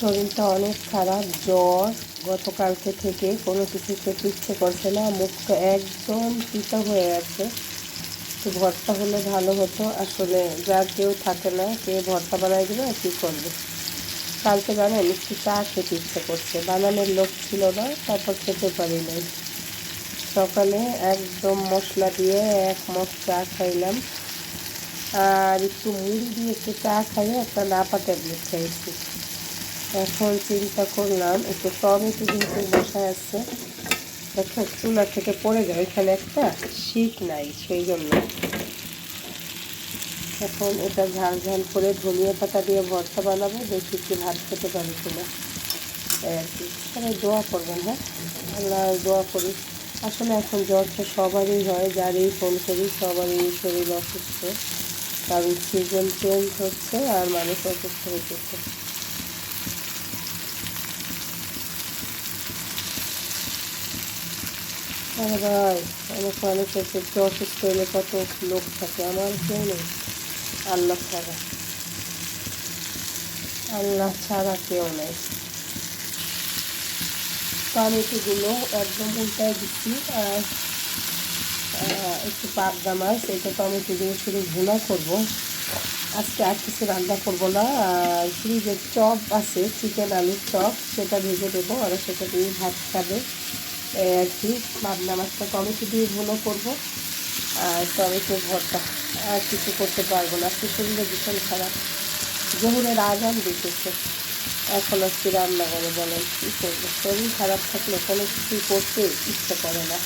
শরীরটা অনেক খারাপ, জ্বর, গতকালকে থেকে কোনো কিছু খেতে ইচ্ছে করছে না, মুখটা একদম পিতা হয়ে আছে। তো ভর্তা হলে ভালো হতো। আসলে যার কেউ থাকে না, কে ভর্তা বানাই দেবে, আর কী করবে? কালকে জানেন, একটু চা খেতে ইচ্ছে করছে। বানানোর লোক ছিল না, তারপর খেতে পারি নাই। সকালে একদম মশলা দিয়ে এক মগ চা খাইলাম। আর একটু মুড়ি দিয়ে একটু চা খাইয়ে একটা নাপা ট্যাবলেট খাইছি। এখন চিন্তা করলাম, একটু টমেটো যেহেতু বসায় আছে, দেখো চুলা থেকে পড়ে যায়, এখানে একটা শীত নাই, সেই জন্য। এখন এটা ঝাল ঝাল করে ধনিয়া পাতা দিয়ে ভর্তা বানাবো, দেখি কি ভাত খেতে পারি কিনা। আর কি সবাই দোয়া করবেন হ্যাঁ? আল্লাহ দোয়া করি আসলে এখন জ্বরটা সবারই হয়, যারই ফোন করি সবারই শরীর অসুস্থ। কারণ সিজন চেঞ্জ হচ্ছে আর মানুষ অসুস্থ হচ্ছে আরে ভাই অনেক মানুষ আছে একটু অসুস্থ কত লোক থাকে, আমার কেউ নেই। আল্লাহ ছাড়া। আল্লাহ ছাড়া কেউ নেই। টমেটোগুলো একদম উল্টায় দিচ্ছি, আর একটু পাবদা মাছ, এটা টমেটো দিয়ে শুধু ভুনা করব। আজকে আর কিছু রান্না করব না, আর ফ্রিজের চপ আছে, চিকেন আলুর চপ, সেটা ভেজে দেবো আর সেটা দিয়ে ভাত খাবে। আর কি পাবদা মাছটা টমেটো দিয়ে ভুনো করব? আর টমেটো ভর্তা আর কিছু করতে পারব না। আজকে শরীরে ভীষণ খারাপ। জহুরের আজান দিতেছে। এখন আজকে রান্না করে বলেন, কী করব? শরীর খারাপ থাকলে কোনো কিছু করতে ইচ্ছে করে না।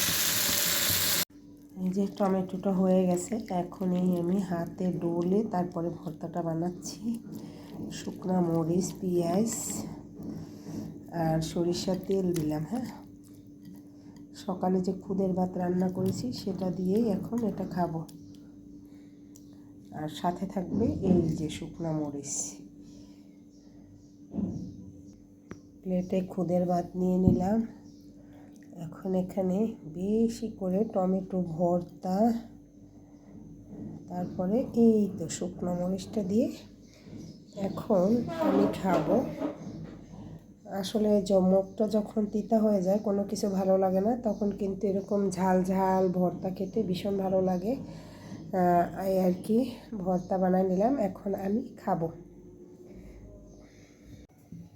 এই যে টমেটোটা হয়ে গেছে। এখনই আমি হাতে ডোলে তারপরে ভর্তাটা বানাচ্ছি। শুকনা মরিচ, পেঁয়াজ আর সরিষার তেল দিলাম হ্যাঁ? সকালে যে খুদের ভাত রান্না করেছি, সেটা দিয়েই এখন এটা খাব। আর সাথে থাকবে এই যে শুকনা মরিচ। প্লেটে খুদের ভাত নিয়ে নিলাম। এখন এখানে বেশি করে টমেটো ভর্তা, তারপরে এই তো শুকনো মরিচটা দিয়ে এখন আমি খাব। আসলে মুখটা যখন তিতা হয়ে যায়, কোনো কিছু ভালো লাগে না, তখন কিন্তু এরকম ঝাল ঝাল ভর্তা খেতে ভীষণ ভালো লাগে। এই আর কি, ভর্তা বানাই নিলাম, এখন আমি খাব।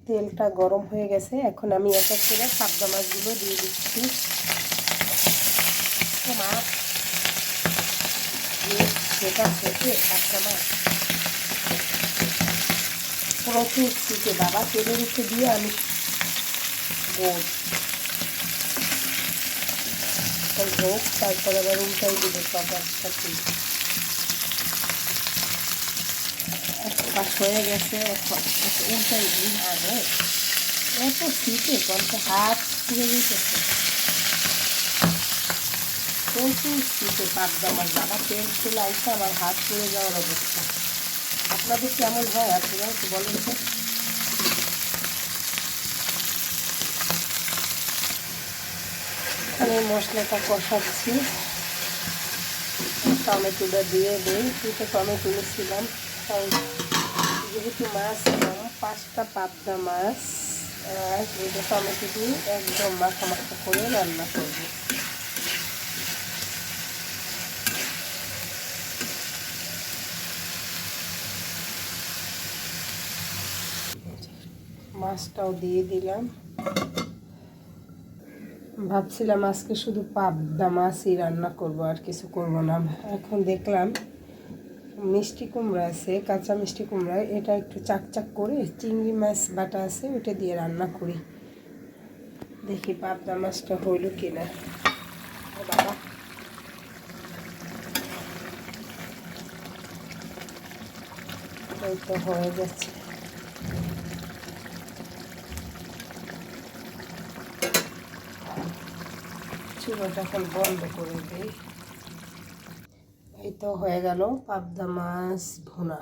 তেলটা গরম হয়ে গেছে, এখন আমি এক এক করে পাবদা মাছগুলো দিয়ে দিচ্ছি। মাছ সেটা থেকে পাবদা মাছ। প্রচুর শিখে বাবা তেলের উপরে দিয়ে আমি গোল। তারপরে আবার উল্টাই দেবো সব একসাথে। পাশ হয়ে গেছে এখন উল্টাই দিই। আরে এত শীতে কলকে হাত পুড়ে যেতেছে প্রচুর শীতে পাবদা আমার বাবা, তেল চলে আসছে আমার হাত পুড়ে যাওয়ার অবস্থা। আপনাদের কেমন হয় আপনারা একটু বলেন তো? এখানে মশলাটা কষাচ্ছি। টমেটোটা দিয়ে দিই। দুটো টমেটো নিয়েছিলাম যেহেতু মাছ পাঁচটা পাবদা মাছ, আর দুটো টমেটো দিয়ে একদম মাখা মাখা করে রান্না করব। মাছটাও দিয়ে দিলাম। ভাবছিলাম আজকে শুধু পাবদা মাছই রান্না করব, আর কিছু করব না। এখন দেখলাম মিষ্টি কুমড়া আছে, কাঁচা মিষ্টি কুমড়া, এটা একটু চাকচাক করে চিংড়ি মাছ বাটা আছে, ওটা দিয়ে রান্না করি। দেখি পাবদা মাছটা হইল কিনা। বাবা। তো হয়ে যাচ্ছে। চুলোটা এখন বন্ধ করে দিই। এই তো হয়ে গেল পাবদা মাছ ভুনা।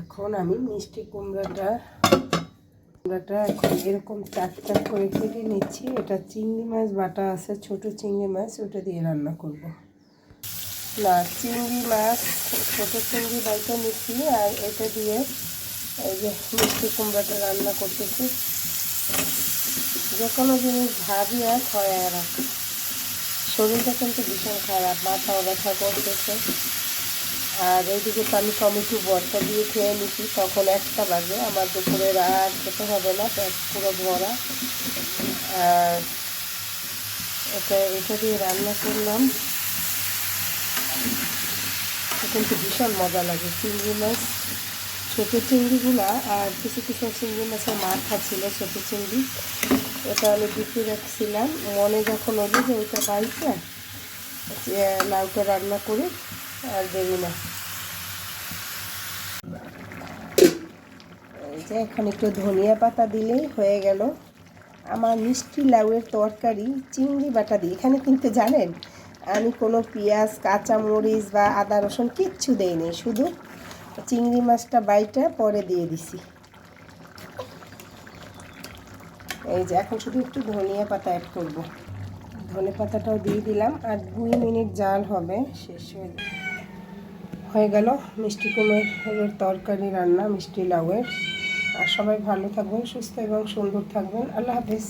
এখন আমি মিষ্টি কুমড়াটা কুমড়াটা এখন এরকম চাক চাক করে কেটে নিচ্ছি। এটা চিংড়ি মাছ, বাটা আছে, ছোট চিংড়ি মাছ, ওটা দিয়ে রান্না করব। না, চিংড়ি মাছ, ছোটো চিংড়ি বাইটা নিচ্ছি, আর এটা দিয়ে এই যে মিষ্টি কুমড়াটা রান্না করতেছি। যে কোনো জিনিস ভাবি আর আর এক। শরীরটা কিন্তু ভীষণ খারাপ, মাথাও ব্যথা করতেছে। আর এইদিকে তো আমি টমেটো ভর্তা দিয়ে খেয়ে নিছি, তখন একটা বাজে, আমার দুপুরে আর খেতে হবে না, পেট পুরো ভরা। আর এটা এটা দিয়ে রান্না করলাম। কিন্তু ভীষণ মজা লাগে, চিংড়ি মাছ, ছোটো চিংড়িগুলা আর কিছু কিছু চিংড়ি মাছের মাথা ছিল, ছোটো চিংড়ি। এটা আমি বিক্রি রাখছিলাম। মনে যখন হলো যে ওইটা পাইছে লাউটা রান্না করে, আর দেরি না। যে এখন একটু ধনিয়া পাতা দিলেই হয়ে গেল। আমার মিষ্টি লাউয়ের তরকারি চিংড়ি বাটা দিই এখানে কিন্তু জানেন, আমি কোনো পেঁয়াজ কাঁচা মরিচ বা আদা রসুন কিচ্ছু দেইনি। শুধু চিংড়ি মাছটা বাইটা পরে দিয়ে দিছি। এই যে, এখন শুধু একটু ধনিয়া পাতা অ্যাড করব। ধনে পাতাটাও দিয়ে দিলাম, আর দুই মিনিট জাল হবে, শেষ হয়ে গেল মিষ্টি কুমের তরকারি রান্না, মিষ্টি লাউয়ের। আর সবাই ভালো থাকবেন, সুস্থ এবং সুন্দর থাকবেন। আল্লাহ হাফেজ।